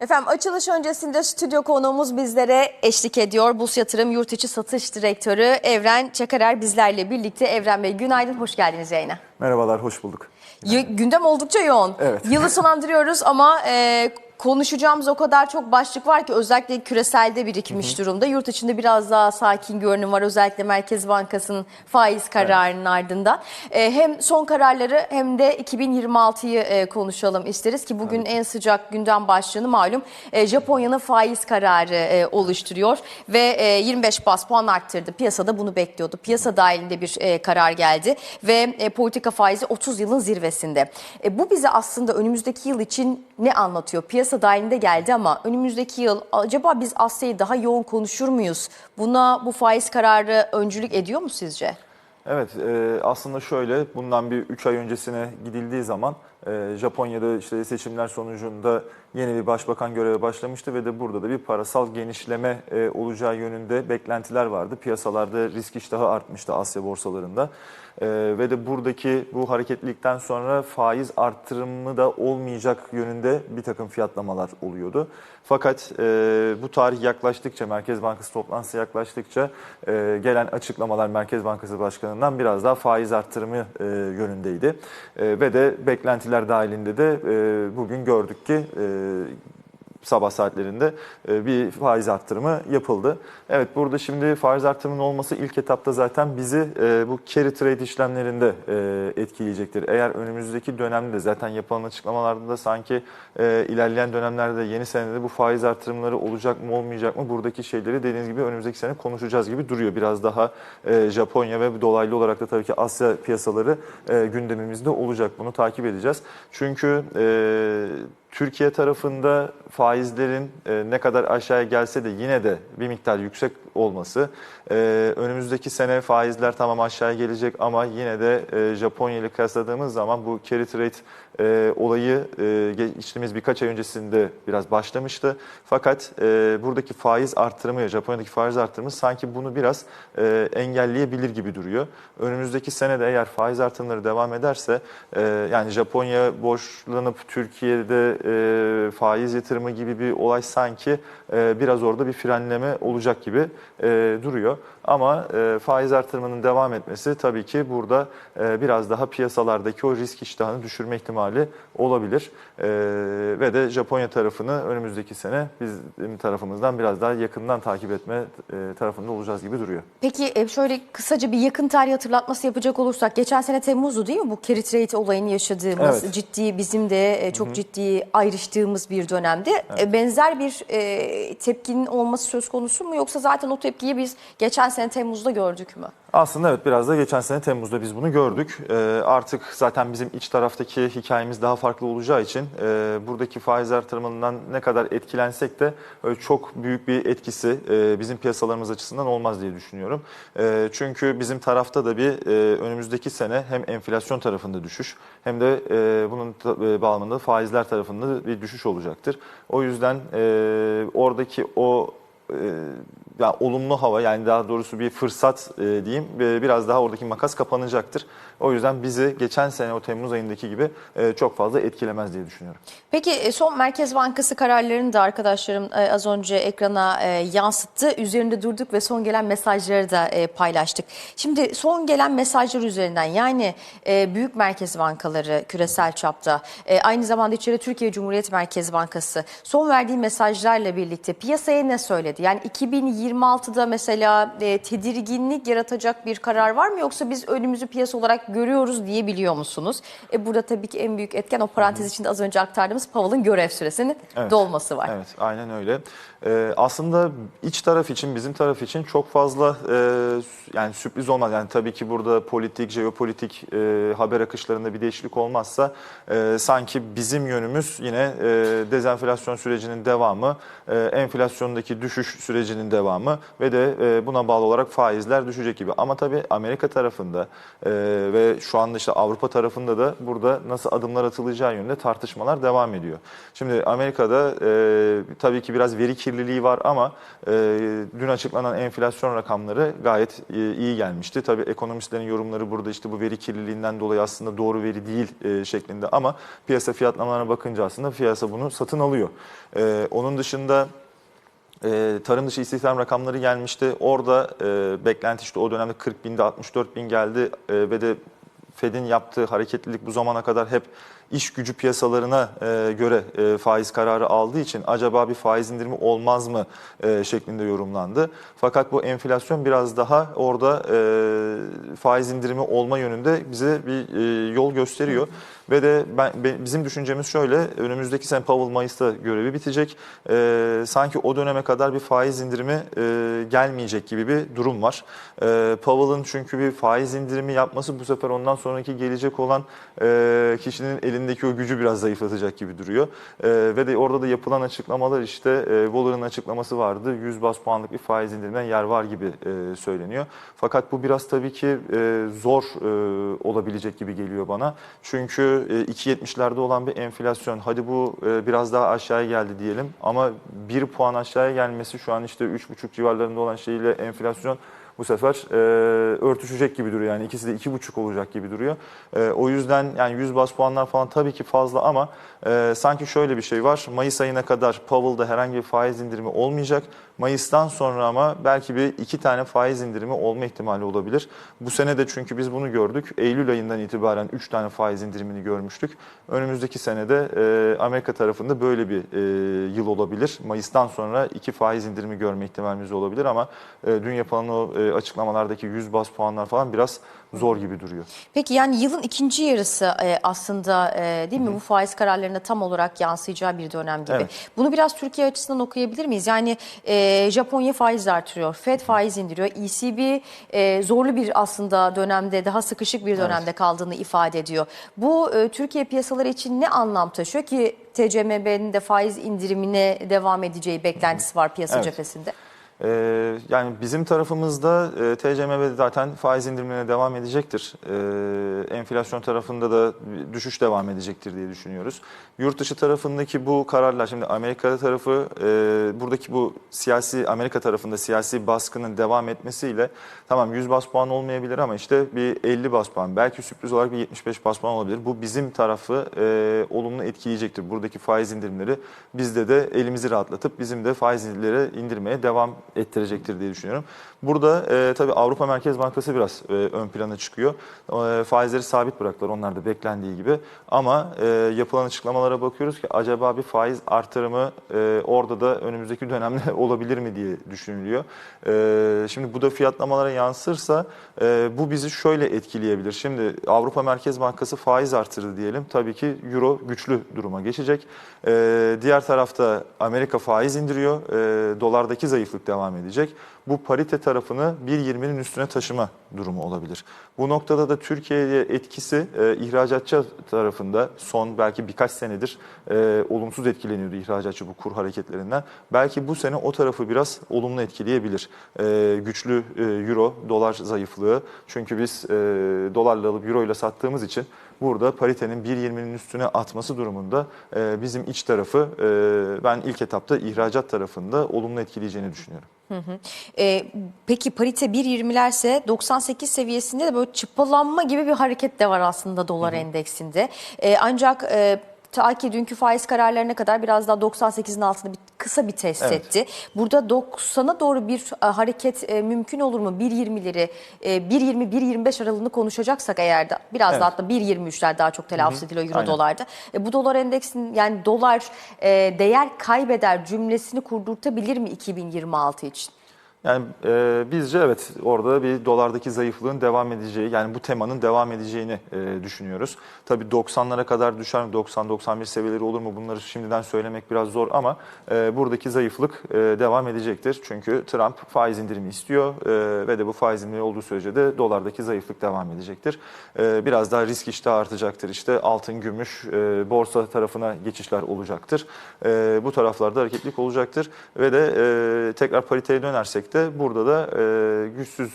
Efendim açılış öncesinde stüdyo konuğumuz bizlere eşlik ediyor. Bus Yatırım Yurt İçi Satış Direktörü Evren Çakarer bizlerle birlikte. Evren Bey günaydın, hoş geldiniz yayına. Merhabalar, hoş bulduk. Y- gündem oldukça yoğun. Evet. Yılı sonlandırıyoruz ama e, konuşacağımız o kadar çok başlık var ki özellikle küreselde birikmiş durumda. Yurt içinde biraz daha sakin görünüm var özellikle Merkez Bankası'nın faiz kararının ardından. E, hem son kararları hem de 2026'yı e, konuşalım isteriz ki bugün en sıcak gündem başlığını malum e, Japonya'nın faiz kararı e, oluşturuyor ve e, 25 bas puan arttırdı. Piyasada bunu bekliyordu. Piyasa dahilinde bir e, karar geldi ve e, politika faizi 30 yılın zirvesinde. E, bu bize aslında önümüzdeki yıl için ne anlatıyor? Piyasa dahilinde geldi ama önümüzdeki yıl acaba biz Asya'yı daha yoğun konuşur muyuz? Buna bu faiz kararı öncülük ediyor mu sizce? Evet, e, aslında şöyle, bundan bir 3 ay öncesine gidildiği zaman e, Japonya'da işte seçimler sonucunda yeni bir başbakan göreve başlamıştı ve de burada da bir parasal genişleme e, olacağı yönünde beklentiler vardı. Piyasalarda risk iştahı artmıştı Asya borsalarında. E, ve de buradaki bu hareketlilikten sonra faiz arttırımı da olmayacak yönünde bir takım fiyatlamalar oluyordu. Fakat e, bu tarih yaklaştıkça, Merkez Bankası toplantısı yaklaştıkça e, gelen açıklamalar Merkez Bankası Başkanı'ndan biraz daha faiz arttırımı e, yönündeydi. E, ve de beklentiler dahilinde de e, bugün gördük ki e, sabah saatlerinde e, bir faiz arttırımı yapıldı. Evet burada şimdi faiz arttırımının olması ilk etapta zaten bizi e, bu carry trade işlemlerinde e, etkileyecektir. Eğer önümüzdeki dönemde zaten yapılan açıklamalarda da sanki ilerleyen dönemlerde yeni senede bu faiz artırımları olacak mı olmayacak mı buradaki şeyleri dediğiniz gibi önümüzdeki sene konuşacağız gibi duruyor. Biraz daha Japonya ve dolaylı olarak da tabii ki Asya piyasaları gündemimizde olacak. Bunu takip edeceğiz. Çünkü Türkiye tarafında faizlerin e, ne kadar aşağıya gelse de yine de bir miktar yüksek olması, e, önümüzdeki sene faizler tamam aşağıya gelecek ama yine de e, Japonya ile kıyasladığımız zaman bu carry trade e, olayı e, geçtiğimiz birkaç ay öncesinde biraz başlamıştı. Fakat e, buradaki faiz artırımı, Japonya'daki faiz artırımı sanki bunu biraz e, engelleyebilir gibi duruyor. Önümüzdeki sene de eğer faiz artırımları devam ederse, e, yani Japonya borçlanıp Türkiye'de e, faiz yatırımı gibi bir olay sanki e, biraz orada bir frenleme olacak gibi e, duruyor. Ama e, faiz artırımının devam etmesi tabii ki burada e, biraz daha piyasalardaki o risk iştahını düşürme ihtimali olabilir. E, ve de Japonya tarafını önümüzdeki sene bizim tarafımızdan biraz daha yakından takip etme e, tarafında olacağız gibi duruyor. Peki e, şöyle kısaca bir yakın tarih hatırlatması yapacak olursak geçen sene Temmuz'du değil mi bu carry trade olayını yaşadığımız Evet. ciddi bizim de e, çok ciddi ayrıştığımız bir dönemde E, benzer bir e, tepkinin olması söz konusu mu yoksa zaten o tepkiyi biz geçen sene Temmuz'da gördük mü? Aslında evet biraz da geçen sene Temmuz'da biz bunu gördük. Ee, artık zaten bizim iç taraftaki hikayemiz daha farklı olacağı için e, buradaki faiz artırımından ne kadar etkilensek de öyle çok büyük bir etkisi e, bizim piyasalarımız açısından olmaz diye düşünüyorum. E, çünkü bizim tarafta da bir e, önümüzdeki sene hem enflasyon tarafında düşüş hem de e, bunun e, bağlamında faizler tarafında bir düşüş olacaktır. O yüzden e, oradaki o e, yani olumlu hava yani daha doğrusu bir fırsat e, diyeyim e, biraz daha oradaki makas kapanacaktır. O yüzden bizi geçen sene o Temmuz ayındaki gibi e, çok fazla etkilemez diye düşünüyorum. Peki e, son Merkez Bankası kararlarını da arkadaşlarım e, az önce ekrana e, yansıttı. Üzerinde durduk ve son gelen mesajları da e, paylaştık. Şimdi son gelen mesajlar üzerinden yani e, büyük merkez bankaları küresel çapta e, aynı zamanda içeri Türkiye Cumhuriyet Merkez Bankası son verdiği mesajlarla birlikte piyasaya ne söyledi? Yani 2026'da mesela e, tedirginlik yaratacak bir karar var mı yoksa biz önümüzü piyasa olarak görüyoruz diyebiliyor musunuz? E, burada tabii ki en büyük etken o parantez içinde az önce aktardığımız Powell'ın görev süresinin Evet. dolması var. Evet, aynen öyle. Ee, aslında iç taraf için, bizim taraf için çok fazla e, yani sürpriz olmaz. Yani tabii ki burada politik, jeopolitik e, haber akışlarında bir değişiklik olmazsa e, sanki bizim yönümüz yine e, dezenflasyon sürecinin devamı, e, enflasyondaki düşüş sürecinin devamı. ve de e, buna bağlı olarak faizler düşecek gibi. Ama tabii Amerika tarafında e, ve şu anda işte Avrupa tarafında da burada nasıl adımlar atılacağı yönünde tartışmalar devam ediyor. Şimdi Amerika'da e, tabii ki biraz veri kirliliği var ama e, dün açıklanan enflasyon rakamları gayet e, iyi gelmişti. Tabii ekonomistlerin yorumları burada işte bu veri kirliliğinden dolayı aslında doğru veri değil e, şeklinde ama piyasa fiyatlamalarına bakınca aslında piyasa bunu satın alıyor. E, onun dışında e, tarım dışı istihdam rakamları gelmişti. Orada e, beklenti işte o dönemde 40 binde 64 bin geldi e, ve de Fed'in yaptığı hareketlilik bu zamana kadar hep iş gücü piyasalarına e, göre e, faiz kararı aldığı için acaba bir faiz indirimi olmaz mı e, şeklinde yorumlandı. Fakat bu enflasyon biraz daha orada faiz indirimi olma yönünde bize bir yol gösteriyor. Ve de ben, be- bizim düşüncemiz şöyle, önümüzdeki sene Powell Mayıs'ta görevi bitecek. E, sanki o döneme kadar bir faiz indirimi e, gelmeyecek gibi bir durum var. E, Powell'ın çünkü bir faiz indirimi yapması bu sefer ondan sonraki gelecek olan e, kişinin elindeki o gücü biraz zayıflatacak gibi duruyor. E, ve de orada da yapılan açıklamalar işte e, Waller'ın açıklaması vardı. 100 bas puanlık bir faiz indirimden yer var gibi e, söyleniyor. Fakat bu biraz tabii ki e, zor e, olabilecek gibi geliyor bana. Çünkü e, 2.70'lerde olan bir enflasyon hadi bu e, biraz daha aşağıya geldi diyelim ama 1 puan aşağıya gelmesi şu an işte 3.5 civarlarında olan şeyle enflasyon bu sefer e, örtüşecek gibi duruyor. Yani ikisi de iki buçuk olacak gibi duruyor. E, o yüzden yani 100 bas puanlar falan tabii ki fazla ama e, sanki şöyle bir şey var. Mayıs ayına kadar Powell'da herhangi bir faiz indirimi olmayacak. Mayıs'tan sonra ama belki bir iki tane faiz indirimi olma ihtimali olabilir. Bu sene de çünkü biz bunu gördük. Eylül ayından itibaren 3 tane faiz indirimini görmüştük. Önümüzdeki senede e, Amerika tarafında böyle bir e, yıl olabilir. Mayıs'tan sonra iki faiz indirimi görme ihtimalimiz olabilir ama e, dün yapılan o e, açıklamalardaki 100 bas puanlar falan biraz zor gibi duruyor. Peki yani yılın ikinci yarısı e, aslında e, değil mi bu faiz kararlarına tam olarak yansıyacağı bir dönem gibi. Evet. Bunu biraz Türkiye açısından okuyabilir miyiz? Yani e, Japonya faiz artırıyor, Fed faiz indiriyor, ECB e, zorlu bir aslında dönemde daha sıkışık bir dönemde kaldığını ifade ediyor. Bu e, Türkiye piyasaları için ne anlam taşıyor ki TCMB'nin de faiz indirimine devam edeceği beklentisi var piyasa Evet. cephesinde? Ee, yani bizim tarafımızda e, TCMB zaten faiz indirimlerine devam edecektir. Ee, enflasyon tarafında da düşüş devam edecektir diye düşünüyoruz. Yurt dışı tarafındaki bu kararlar, şimdi Amerika tarafı e, buradaki bu siyasi Amerika tarafında siyasi baskının devam etmesiyle tamam 100 bas puan olmayabilir ama işte bir 50 bas puan belki sürpriz olarak bir 75 bas puan olabilir. Bu bizim tarafı e, olumlu etkileyecektir. Buradaki faiz indirimleri bizde de elimizi rahatlatıp bizim de faiz indirimleri indirmeye devam ettirecektir diye düşünüyorum. Burada e, tabii Avrupa Merkez Bankası biraz e, ön plana çıkıyor. E, faizleri sabit bıraktılar onlar da beklendiği gibi. Ama e, yapılan açıklamalara bakıyoruz ki acaba bir faiz artırımı e, orada da önümüzdeki dönemde olabilir mi diye düşünülüyor. E, şimdi bu da fiyatlamalara yansırsa e, bu bizi şöyle etkileyebilir. Şimdi Avrupa Merkez Bankası faiz artırdı diyelim. Tabii ki Euro güçlü duruma geçecek. E, diğer tarafta Amerika faiz indiriyor. E, dolardaki zayıflık devam edecek. Bu parite tarafını 1.20'nin üstüne taşıma durumu olabilir. Bu noktada da Türkiye'ye etkisi e, ihracatçı tarafında son belki birkaç senedir e, olumsuz etkileniyordu ihracatçı bu kur hareketlerinden. Belki bu sene o tarafı biraz olumlu etkileyebilir. E, güçlü e, euro, dolar zayıflığı. Çünkü biz e, dolarla alıp euro ile sattığımız için burada paritenin 1.20'nin üstüne atması durumunda e, bizim iç tarafı e, ben ilk etapta ihracat tarafında olumlu etkileyeceğini düşünüyorum. Ee, peki parite 1.20'lerse 98 seviyesinde de böyle çıpalanma gibi bir hareket de var aslında dolar endeksinde. Ee, ancak e, ta ki dünkü faiz kararlarına kadar biraz daha 98'in altında bir kısa bir test Evet. etti. Burada 90'a doğru bir e, hareket e, mümkün olur mu? 1.20'leri e, 1.20-1.25 aralığını konuşacaksak eğer de biraz Evet. da hatta 1.23'ler daha çok telaffuz ediliyor euro Aynen. dolarda. E, bu dolar endeksin yani dolar e, değer kaybeder cümlesini kurdurtabilir mi 2026 için? Yani e, bizce evet orada bir dolardaki zayıflığın devam edeceği yani bu temanın devam edeceğini e, düşünüyoruz. Tabii 90'lara kadar düşer mi 90-91 seviyeleri olur mu bunları şimdiden söylemek biraz zor ama e, buradaki zayıflık e, devam edecektir. Çünkü Trump faiz indirimi istiyor e, ve de bu faiz indirimi olduğu sürece de dolardaki zayıflık devam edecektir. E, biraz daha risk iştahı artacaktır işte altın, gümüş, e, borsa tarafına geçişler olacaktır. E, bu taraflarda hareketlilik olacaktır ve de e, tekrar pariteye dönersek de burada da e, güçsüz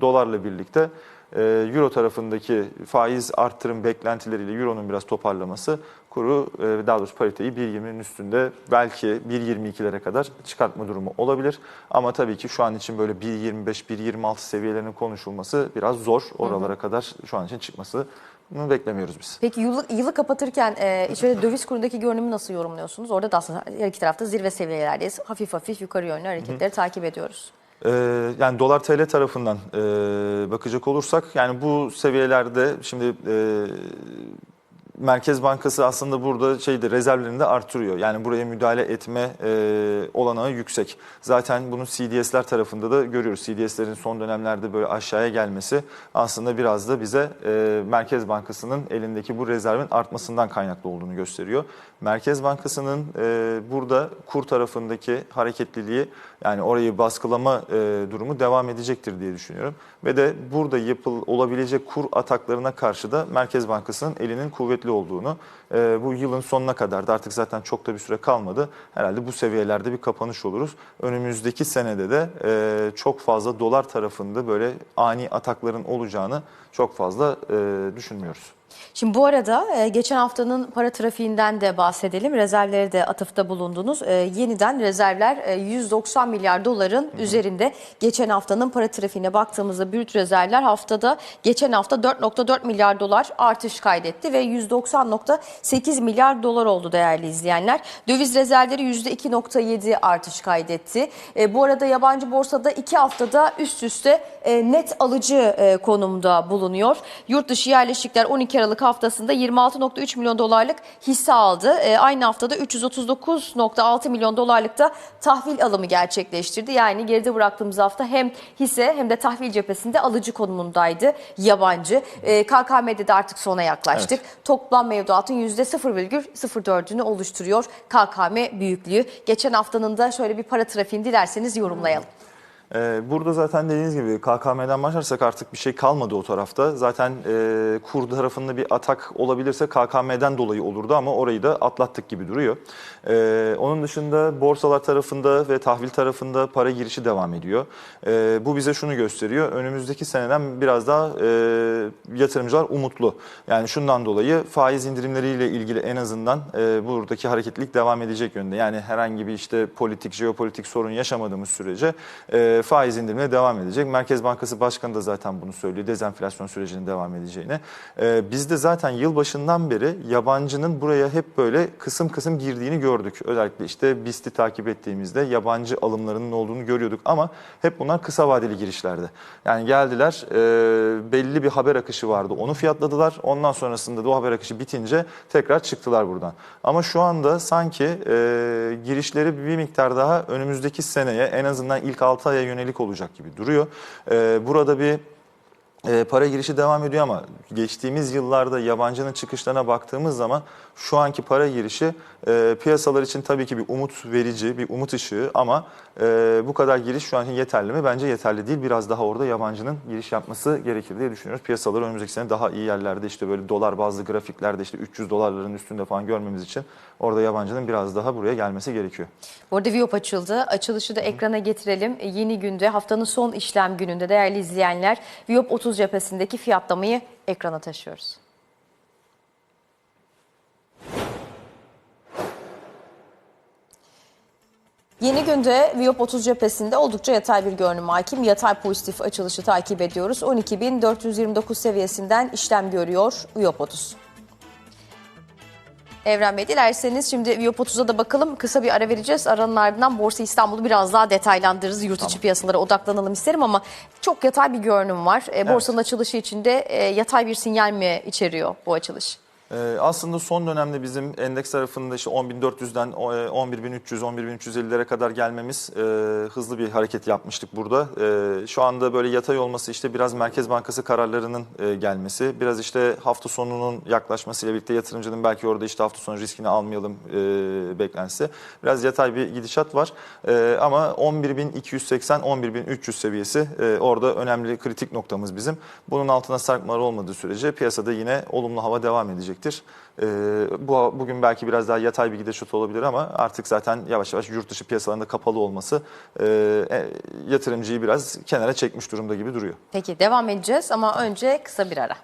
dolarla birlikte e, euro tarafındaki faiz arttırım beklentileriyle euronun biraz toparlaması kuru e, daha doğrusu pariteyi 1.20'nin üstünde belki 1.22'lere kadar çıkartma durumu olabilir. Ama tabii ki şu an için böyle 1.25-1.26 seviyelerinin konuşulması biraz zor. Oralara kadar şu an için çıkmasını beklemiyoruz biz. Peki yılı, yılı kapatırken e, içeride döviz kurundaki görünümü nasıl yorumluyorsunuz? Orada da aslında her iki tarafta zirve seviyelerdeyiz. Hafif hafif yukarı yönlü hareketleri takip ediyoruz. Ee, yani dolar TL tarafından e, bakacak olursak yani bu seviyelerde şimdi e, Merkez Bankası aslında burada şeyde rezervlerini de artırıyor. Yani buraya müdahale etme e, olanağı yüksek. Zaten bunu CDS'ler tarafında da görüyoruz. CDS'lerin son dönemlerde böyle aşağıya gelmesi aslında biraz da bize e, Merkez Bankası'nın elindeki bu rezervin artmasından kaynaklı olduğunu gösteriyor. Merkez Bankası'nın e, burada kur tarafındaki hareketliliği yani orayı baskılama e, durumu devam edecektir diye düşünüyorum. Ve de burada yapıl olabilecek kur ataklarına karşı da Merkez Bankası'nın elinin kuvvetli olduğunu e, bu yılın sonuna kadar da artık zaten çok da bir süre kalmadı. Herhalde bu seviyelerde bir kapanış oluruz. Önümüzdeki senede de e, çok fazla dolar tarafında böyle ani atakların olacağını çok fazla e, düşünmüyoruz. Şimdi bu arada e, geçen haftanın para trafiğinden de bahsedelim. Rezervleri de atıfta bulundunuz. E, yeniden rezervler e, 190 milyar doların üzerinde. Geçen haftanın para trafiğine baktığımızda brüt rezervler haftada geçen hafta 4.4 milyar dolar artış kaydetti ve 190.8 milyar dolar oldu değerli izleyenler. Döviz rezervleri %2.7 artış kaydetti. E, bu arada yabancı borsada iki haftada üst üste e, net alıcı e, konumda bulunuyor. Yurt dışı yerleşikler 12 Aralık haftasında 26.3 milyon dolarlık hisse aldı. E, aynı haftada 339.6 milyon dolarlık da tahvil alımı gerçekleştirdi. Yani geride bıraktığımız hafta hem hisse hem de tahvil cephesinde alıcı konumundaydı yabancı. E, KKM'de de artık sona yaklaştık. Toplam mevduatın %0,04'ünü oluşturuyor KKM büyüklüğü. Geçen haftanın da şöyle bir para trafiğini dilerseniz yorumlayalım. Ee, Burada zaten dediğiniz gibi KKM'den başlarsak artık bir şey kalmadı o tarafta. Zaten e, kur tarafında bir atak olabilirse KKM'den dolayı olurdu ama orayı da atlattık gibi duruyor. Ee, onun dışında borsalar tarafında ve tahvil tarafında para girişi devam ediyor. Ee, bu bize şunu gösteriyor. Önümüzdeki seneden biraz daha e, yatırımcılar umutlu. Yani şundan dolayı faiz indirimleriyle ilgili en azından e, buradaki hareketlilik devam edecek yönde. Yani herhangi bir işte politik, jeopolitik sorun yaşamadığımız sürece e, faiz indirimine devam edecek. Merkez Bankası Başkanı da zaten bunu söylüyor. Dezenflasyon sürecinin devam edeceğini. E, biz de zaten yılbaşından beri yabancının buraya hep böyle kısım kısım girdiğini gördük. Özellikle işte BIST'i takip ettiğimizde yabancı alımlarının olduğunu görüyorduk ama hep bunlar kısa vadeli girişlerdi. Yani geldiler e, belli bir haber akışı vardı. Onu fiyatladılar. Ondan sonrasında da o haber akışı bitince tekrar çıktılar buradan. Ama şu anda sanki e, girişleri bir miktar daha önümüzdeki seneye en azından ilk 6 aya yönelik olacak gibi duruyor. E, burada bir e, para girişi devam ediyor ama geçtiğimiz yıllarda yabancının çıkışlarına baktığımız zaman şu anki para girişi e, piyasalar için tabii ki bir umut verici, bir umut ışığı ama e, bu kadar giriş şu an için yeterli mi? Bence yeterli değil. Biraz daha orada yabancının giriş yapması gerekir diye düşünüyoruz. Piyasalar önümüzdeki sene daha iyi yerlerde işte böyle dolar bazlı grafiklerde işte 300 dolarların üstünde falan görmemiz için orada yabancının biraz daha buraya gelmesi gerekiyor. Bu arada açıldı. Açılışı da ekrana getirelim. E, Yeni günde haftanın son işlem gününde değerli izleyenler Viyop 30 cephesindeki fiyatlamayı ekrana taşıyoruz. Yeni günde Viyop 30 cephesinde oldukça yatay bir görünüm hakim. Yatay pozitif açılışı takip ediyoruz. 12.429 seviyesinden işlem görüyor Viyop 30. Evren Bey dilerseniz şimdi Viyop 30'a da bakalım. Kısa bir ara vereceğiz. Aranın ardından Borsa İstanbul'u biraz daha detaylandırırız. Yurt içi piyasalara odaklanalım isterim ama çok yatay bir görünüm var. E, borsanın açılışı için de e, yatay bir sinyal mi içeriyor bu açılış? Ee, aslında son dönemde bizim endeks tarafında işte 10.400'den e, 11.300, 11.350'lere kadar gelmemiz e, hızlı bir hareket yapmıştık burada. E, şu anda böyle yatay olması işte biraz Merkez Bankası kararlarının e, gelmesi, biraz işte hafta sonunun yaklaşmasıyla birlikte yatırımcının belki orada işte hafta sonu riskini almayalım e, beklentisi. Biraz yatay bir gidişat var. Ama 11.280, 11.300 seviyesi orada önemli kritik noktamız bizim. Bunun altına sarkmalar olmadığı sürece piyasada yine olumlu hava devam edecektir. E, bu bugün belki biraz daha yatay bir gidişat olabilir ama artık zaten yavaş yavaş yurt dışı piyasalarında kapalı olması e, e, yatırımcıyı biraz kenara çekmiş durumda gibi duruyor. Peki devam edeceğiz ama önce kısa bir ara.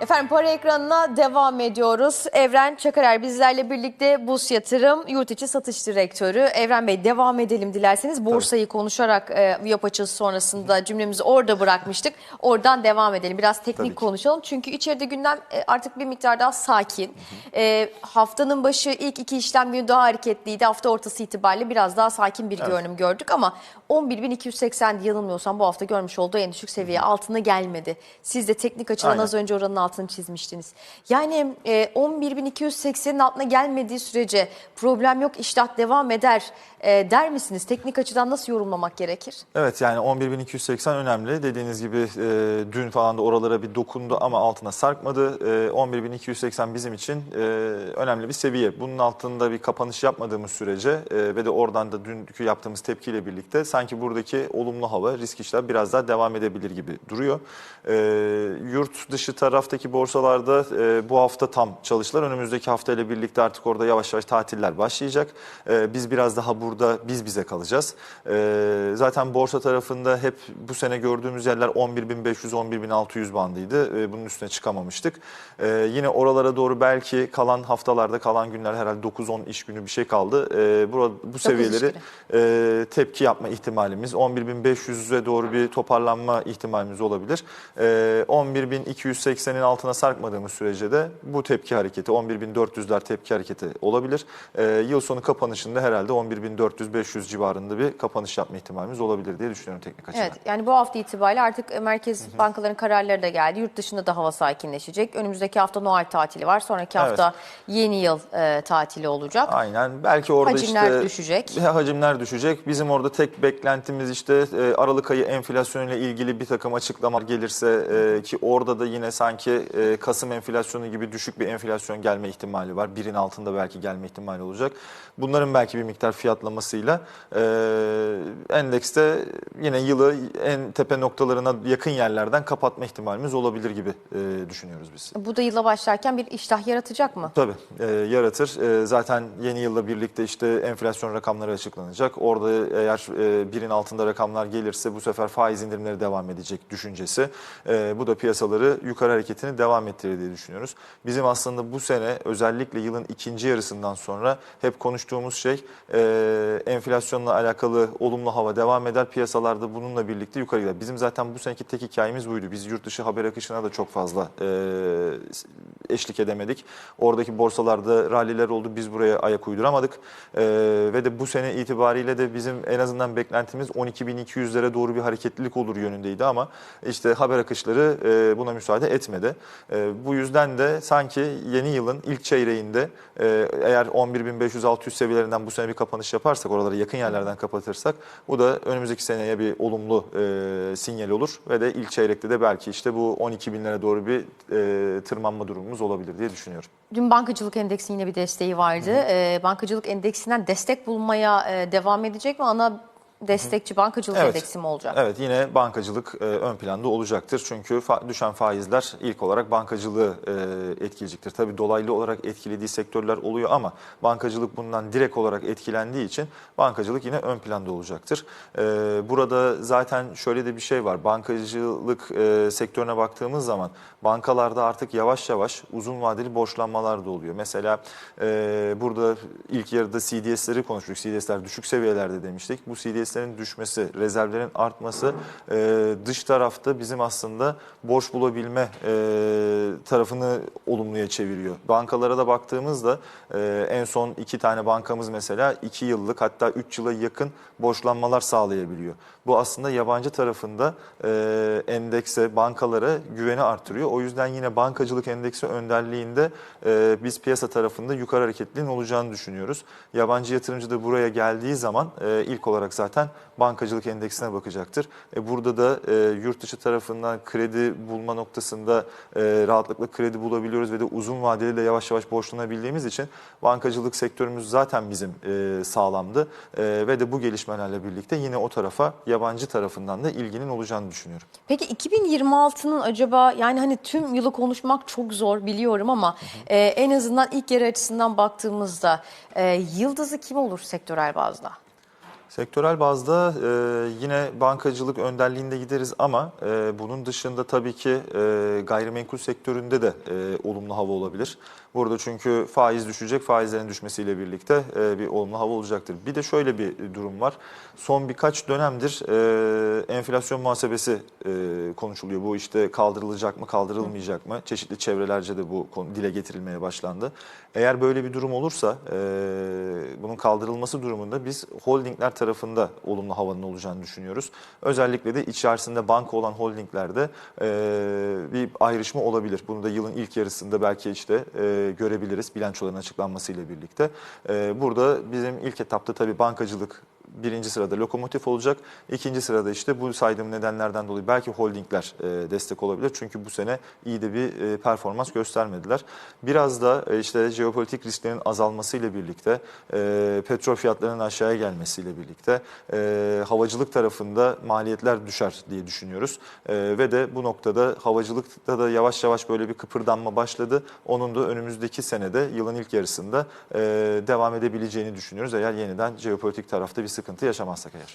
Efendim para ekranına devam ediyoruz. Evren Çakarer bizlerle birlikte Bus Yatırım Yurt İçi Satış Direktörü. Evren Bey devam edelim dilerseniz. Borsayı konuşarak e, yap açısı sonrasında cümlemizi orada bırakmıştık. Oradan devam edelim. Biraz teknik Tabii ki. konuşalım. Çünkü içeride gündem e, artık bir miktar daha sakin. E, haftanın başı ilk iki işlem günü daha hareketliydi. Hafta ortası itibariyle biraz daha sakin bir görünüm gördük ama 11.280 yanılmıyorsam bu hafta görmüş olduğu en düşük seviye altına gelmedi. Siz de teknik açıdan Aynen. az önce oranın altını çizmiştiniz. Yani e, 11.280'in altına gelmediği sürece problem yok iştah devam eder e, der misiniz? Teknik açıdan nasıl yorumlamak gerekir? Evet yani 11.280 önemli. Dediğiniz gibi e, dün falan da oralara bir dokundu ama altına sarkmadı. E, 11.280 bizim için e, önemli bir seviye. Bunun altında bir kapanış yapmadığımız sürece e, ve de oradan da dünkü yaptığımız tepkiyle birlikte sanki buradaki olumlu hava risk işler biraz daha devam edebilir gibi duruyor. E, yurt dışı taraftaki borsalarda e, bu hafta tam çalıştılar. Önümüzdeki hafta ile birlikte artık orada yavaş yavaş tatiller başlayacak. E, biz biraz daha burada biz bize kalacağız. E, zaten borsa tarafında hep bu sene gördüğümüz yerler 11.500-11.600 bandıydı. E, bunun üstüne çıkamamıştık. E, yine oralara doğru belki kalan haftalarda kalan günler herhalde 9-10 iş günü bir şey kaldı. E, burada, bu seviyeleri e, tepki yapma ihtimalimiz 11.500'e doğru bir toparlanma ihtimalimiz olabilir. E, 11.280'in altına sarkmadığımız sürece de bu tepki hareketi 11.400'ler tepki hareketi olabilir. E, yıl sonu kapanışında herhalde 11.400-500 civarında bir kapanış yapma ihtimalimiz olabilir diye düşünüyorum teknik açıdan. Evet yani bu hafta itibariyle artık e, merkez bankaların kararları da geldi. Yurt dışında da hava sakinleşecek. Önümüzdeki hafta Noel tatili var. Sonraki Evet. hafta yeni yıl e, tatili olacak. Aynen. Belki orada Hacimler işte düşecek. Hacimler düşecek. Bizim orada tek beklentimiz işte e, Aralık ayı enflasyonuyla ilgili bir takım açıklamalar gelirse e, ki orada da yine sanki e, Kasım enflasyonu gibi düşük bir enflasyon gelme ihtimali var. Birin altında belki gelme ihtimali olacak. Bunların belki bir miktar fiyatlamasıyla e, endekste yine yılı en tepe noktalarına yakın yerlerden kapatma ihtimalimiz olabilir gibi e, düşünüyoruz biz. Bu da yıla başlarken bir iştah yaratacak mı? Tabii e, yaratır. E, zaten yeni yılla birlikte işte enflasyon rakamları açıklanacak. Orada eğer e, birin altında rakamlar gelirse bu sefer faiz indirimleri devam edecek düşüncesi. E, bu da piyasaları yukarı hareketini devam ettirir düşünüyoruz. Bizim aslında bu sene özellikle yılın ikinci yarısından sonra hep konuştuğumuz şey e, enflasyonla alakalı olumlu hava devam eder. Piyasalarda bununla birlikte yukarı gider. Bizim zaten bu seneki tek hikayemiz buydu. Biz yurt dışı haber akışına da çok fazla e, eşlik edemedik. Oradaki borsalarda ralliler oldu. Biz buraya ayak uyduramadık. Ee, ve de bu sene itibariyle de bizim en azından beklentimiz 12.200'lere doğru bir hareketlilik olur yönündeydi ama işte haber akışları e, buna müsaade etmedi. E, bu yüzden de sanki yeni yılın ilk çeyreğinde e, eğer 11.500-600 seviyelerinden bu sene bir kapanış yaparsak, oraları yakın yerlerden kapatırsak bu da önümüzdeki seneye bir olumlu e, sinyal olur ve de ilk çeyrekte de belki işte bu 12.000'lere doğru bir e, tırmanma durumumuz olabilir diye düşünüyorum. Dün bankacılık endeksinin yine bir desteği vardı. Ee, bankacılık endeksinden destek bulmaya e, devam edecek mi? Ana destekçi bankacılık Evet. endeksi mi olacak? Evet yine bankacılık e, ön planda olacaktır. Çünkü fa- düşen faizler ilk olarak bankacılığı e, etkileyecektir. Tabii dolaylı olarak etkilediği sektörler oluyor ama bankacılık bundan direkt olarak etkilendiği için bankacılık yine ön planda olacaktır. E, burada zaten şöyle de bir şey var. Bankacılık e, sektörüne baktığımız zaman bankalarda artık yavaş yavaş uzun vadeli borçlanmalar da oluyor. Mesela e, burada ilk yarıda CDS'leri konuştuk. CDS'ler düşük seviyelerde demiştik. Bu CDS faizlerin düşmesi, rezervlerin artması e, dış tarafta bizim aslında borç bulabilme e, tarafını olumluya çeviriyor. Bankalara da baktığımızda e, en son iki tane bankamız mesela iki yıllık hatta üç yıla yakın borçlanmalar sağlayabiliyor. Bu aslında yabancı tarafında e, endekse, bankalara güveni artırıyor. O yüzden yine bankacılık endeksi önderliğinde e, biz piyasa tarafında yukarı hareketliliğin olacağını düşünüyoruz. Yabancı yatırımcı da buraya geldiği zaman e, ilk olarak zaten bankacılık endeksine bakacaktır. E, burada da e, yurt dışı tarafından kredi bulma noktasında e, rahatlıkla kredi bulabiliyoruz ve de uzun vadeli de yavaş yavaş borçlanabildiğimiz için bankacılık sektörümüz zaten bizim e, sağlamdı. E, ve de bu gelişmelerle birlikte yine o tarafa yabancı tarafından da ilginin olacağını düşünüyorum. Peki 2026'nın acaba yani hani tüm yılı konuşmak çok zor biliyorum ama e, en azından ilk yarı açısından baktığımızda e, yıldızı kim olur sektörel bazda? Sektörel bazda e, yine bankacılık önderliğinde gideriz ama e, bunun dışında tabii ki e, gayrimenkul sektöründe de e, olumlu hava olabilir. Burada çünkü faiz düşecek, faizlerin düşmesiyle birlikte e, bir olumlu hava olacaktır. Bir de şöyle bir durum var. Son birkaç dönemdir e, enflasyon muhasebesi e, konuşuluyor. Bu işte kaldırılacak mı, kaldırılmayacak mı? Çeşitli çevrelerce de bu konu dile getirilmeye başlandı. Eğer böyle bir durum olursa bunun kaldırılması durumunda biz holdingler tarafında olumlu havanın olacağını düşünüyoruz. Özellikle de içerisinde banka olan holdinglerde bir ayrışma olabilir. Bunu da yılın ilk yarısında belki işte e, görebiliriz bilançoların açıklanmasıyla birlikte. E, burada bizim ilk etapta tabii bankacılık birinci sırada lokomotif olacak. İkinci sırada işte bu saydığım nedenlerden dolayı belki holdingler e, destek olabilir. Çünkü bu sene iyi de bir e, performans göstermediler. Biraz da e, işte jeopolitik risklerin azalmasıyla birlikte, e, petrol fiyatlarının aşağıya gelmesiyle birlikte havacılık tarafında maliyetler düşer diye düşünüyoruz. Ve de bu noktada havacılıkta da yavaş yavaş böyle bir kıpırdanma başladı. Onun da önümüzdeki senede yılın ilk yarısında devam edebileceğini düşünüyoruz. Eğer yeniden jeopolitik tarafta bir sıkıntı yaşamazsak eğer.